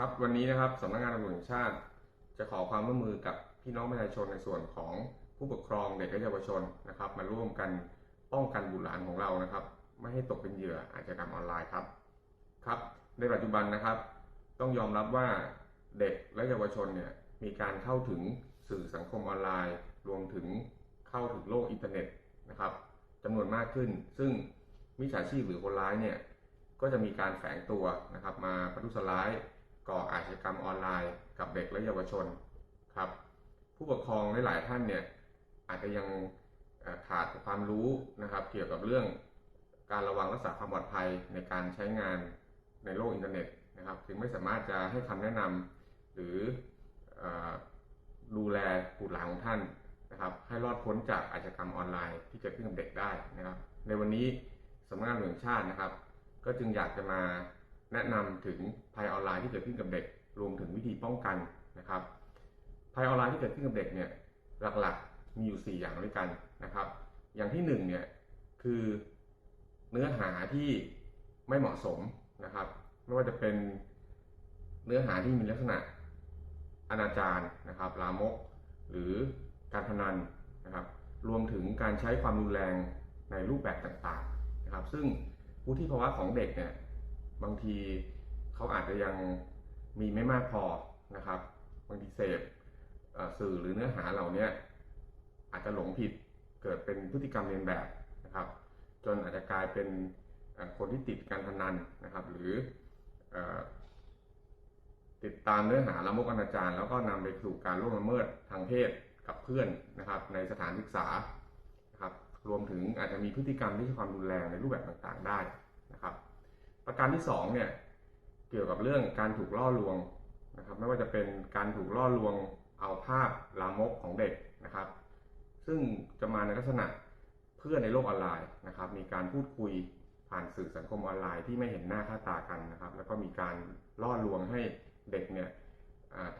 ครับวันนี้นะครับสำนักงานตำรวจแห่งชาติ จะขอความร่วมมือกับพี่น้องประชาชนในส่วนของผู้ปกครองเด็กและเยาวชนนะครับ มาร่วมกันป้องกันบุตรหลานของเรานะครับ ไม่ให้ตกเป็นเหยื่ออาชญากรรมออนไลน์ครับครับ ในปัจจุบันนะครับ ต้องยอมรับว่าเด็กและเยาวชนเนี่ยมีการเข้าถึงสื่อสังคมออนไลน์ รวมถึงเข้าถึงโลกอินเทอร์เน็ตนะครับจำนวนมากขึ้น ซึ่งมิจฉาชีพหรือคนร้ายเนี่ยก็จะมีการแฝงตัวนะครับ มาประทุษร้าย ก่ออาชญากรรมออนไลน์กับเด็กและเยาวชนครับ ผู้ปกครองหลาย ๆ ท่านเนี่ยอาจจะยังขาดความรู้นะครับ เกี่ยวกับเรื่องการระวังรักษาความปลอดภัยในการใช้งานในโลกอินเทอร์เน็ตนะครับจึงไม่สามารถจะให้คำแนะนำหรืออดูแลบุตรหลานของท่านนะครับ ให้รอดพ้นจากอาชญากรรมออนไลน์ที่เกิดขึ้นกับเด็กได้นะครับ ในวันนี้สำนักงานตำรวจแห่งชาตินะครับ ก็จึงอยากจะมา แนะนำถึงภัยออนไลน์ที่เกิดขึ้นกับเด็ก รวมถึงวิธีป้องกันนะครับภัยออนไลน์ที่เกิดขึ้นกับเด็กเนี่ยหลักๆมีอยู่ 4 อย่างด้วยกันนะครับ อย่างที่1เนี่ยคือเนื้อหาที่ไม่เหมาะสมนะครับ ไม่ว่าจะเป็นเนื้อหาที่มีลักษณะอนาจารนะครับ ลามก หรือการพนันนะครับ รวมถึงการใช้ความรุนแรงในรูปแบบต่างๆนะครับ ซึ่งวุฒิภาวะของเด็กเนี่ย บางทีเขาอาจจะยังมีไม่มากพอนะครับ บางทีเสพสื่อหรือเนื้อหาเหล่านี้อาจจะหลงผิดเกิดเป็นพฤติกรรมเลียนแบบนะครับ จนอาจจะกลายเป็นคนที่ติดการพนันนะครับ หรืออติดตามเนื้อหาละมกอนาจารแล้วก็นำไปสู่การล่วงละเมิดทางเพศกับเพื่อนนะครับ ในสถานศึกษานะครับ รวมถึงอาจจะมีพฤติกรรมที่ใช้ความรุนแรงในรูปแบบต่างๆได้นะครับ ประการที่สองเนี่ยเกี่ยวกับเรื่องการถูกล่อลวงนะครับไม่ว่าจะเป็นการถูกล่อลวงเอาภาพลามกของเด็กนะครับ ซึ่งจะมาในลักษณะเพื่อนในโลกออนไลน์นะครับ มีการพูดคุยผ่านสื่อสังคมออนไลน์ที่ไม่เห็นหน้าค่าตากันนะครับ แล้วก็มีการล่อลวงให้เด็กเนี่ย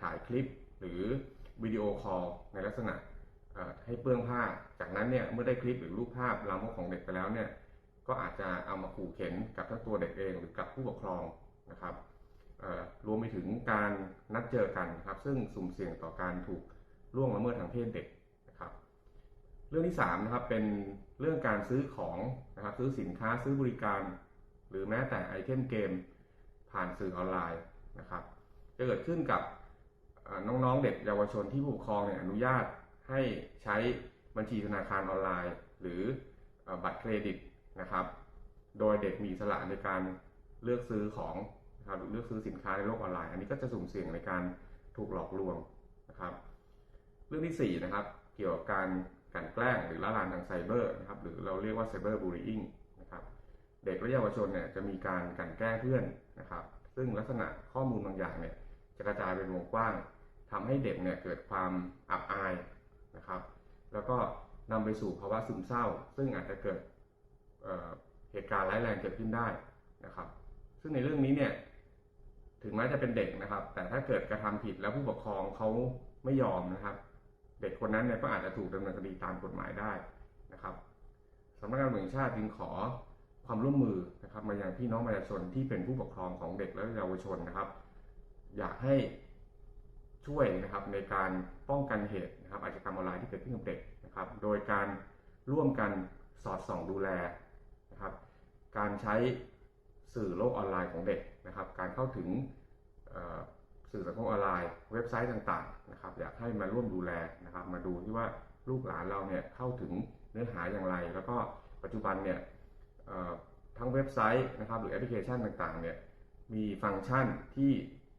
ถ่ายคลิปหรือวิดีโอคอลในลักษณะให้เปลื้องผ้า จากนั้นเนี่ยเมื่อได้คลิปหรือรูปภาพลามกของเด็กไปแล้วเนี่ย ก็อาจจะเอามาขู่เข็นกับทั้งตัวเด็กเองหรือกับผู้ปกครองนะครับรวมไปถึงการนัดเจอกันครับ ซึ่งสุ่มเสี่ยงต่อการถูกล่วงละเมิดทางเพศเด็กนะครับ เรื่องที่3นะครับเป็นเรื่องการซื้อของนะครับซื้อสินค้าซื้อบริการ หรือแม้แต่ไอเทมเกม ผ่านสื่อออนไลน์นะครับ จะเกิดขึ้นกับเอ่อน้องๆเด็กเยาวชนที่ผู้ปกครองเนี่ยอนุญาตให้ใช้บัญชีธนาคารออนไลน์ หรือบัตรเครดิต นะครับ โดยเด็กมีสระในการเลือกซื้อของนะครับหรือเลือกซื้อสินค้าในโลกออนไลน์ อันนี้ก็จะสุ่มเสี่ยงในการถูกหลอกลวงนะครับ เรื่องที่4นะครับ เกี่ยวกับการกันแกล้งหรือละลานทางไซเบอร์นะครับ หรือเราเรียกว่าไซเบอร์บูล y ิ n งนะครับ เด็กและเยาวชนเนี่ยจะมีการกันแกล้งเพื่อนนะครับ ซึ่งลักษณะข้อมูลบางอย่างเนี่ยจะกระจายเป็นวงกว้างทำให้เด็กเนี่ยเกิดความอับอายนะครับ แล้วก็นำไปสู่ภาวะซึมเศร้า ซึ่งอาจจะเกิด เหตุการณ์ร้ายแรงเกิดขึ้นได้นะครับ ซึ่งในเรื่องนี้เนี่ยถึงแม้จะเป็นเด็กนะครับ แต่ถ้าเกิดกระทำผิดแล้วผู้ปกครองเขาไม่ยอมนะครับ เด็กคนนั้นเนี่ยก็อาจจะถูกดำเนินคดีตามกฎหมายได้นะครับสำนักงานตำรวจแห่งชาติจึงขอความร่วมมือนะครับ มายังพี่น้องประชาชนที่เป็นผู้ปกครองของเด็กและเยาวชนนะครับ อยากให้ช่วยนะครับในการป้องกันเหตุนะครับอาชญากรรมออนไลน์ที่เกิดขึ้นกับเด็กนะครับ โดยการร่วมกันสอดส่องดูแล นะครับ การใช้สื่อโลกออนไลน์ของเด็กนะครับ การเข้าถึงสื่อสังคมออนไลน์เว็บไซต์ต่างๆนะครับ อยากให้มาร่วมดูแลนะครับ มาดูที่ว่าลูกหลานเราเนี่ยเข้าถึงเนื้อหาอย่างไร แล้วก็ปัจจุบันเนี่ยทั้งเว็บไซต์นะครับหรือแอปพลิเคชันต่างๆเนี่ยมีฟังก์ชันที่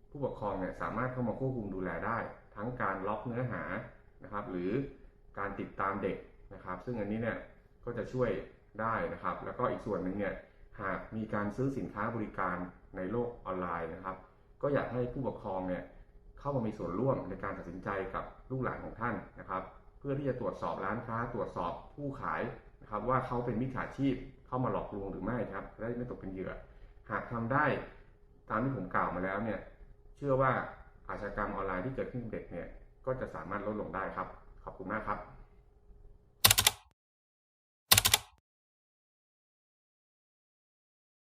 ผู้ปกครองเนี่ยสามารถเข้ามาควบคุมดูแลได้ ทั้งการล็อกเนื้อหานะครับ หรือการติดตามเด็กนะครับ ซึ่งอันนี้เนี่ยก็จะช่วย ได้นะครับ แล้วก็อีกส่วนหนึ่งเนี่ยหากมีการซื้อสินค้าบริการในโลกออนไลน์นะครับ ก็อยากให้ผู้ปกครองเนี่ยเข้ามามีส่วนร่วมในการตัดสินใจกับลูกหลานของท่านนะครับ เพื่อที่จะตรวจสอบร้านค้า ตรวจสอบผู้ขายนะครับ ว่าเขาเป็นมิจฉาชีพเข้ามาหลอกลวงหรือไม่ครับจะได้ไม่ตกเป็นเหยื่อ หากทำได้ตามที่ผมกล่าวมาแล้วเนี่ยเชื่อว่าอาชญากรรมออนไลน์ที่เกิดขึ้นกับเด็กเนี่ยก็จะสามารถลดลงได้ครับ ขอบคุณมากครับ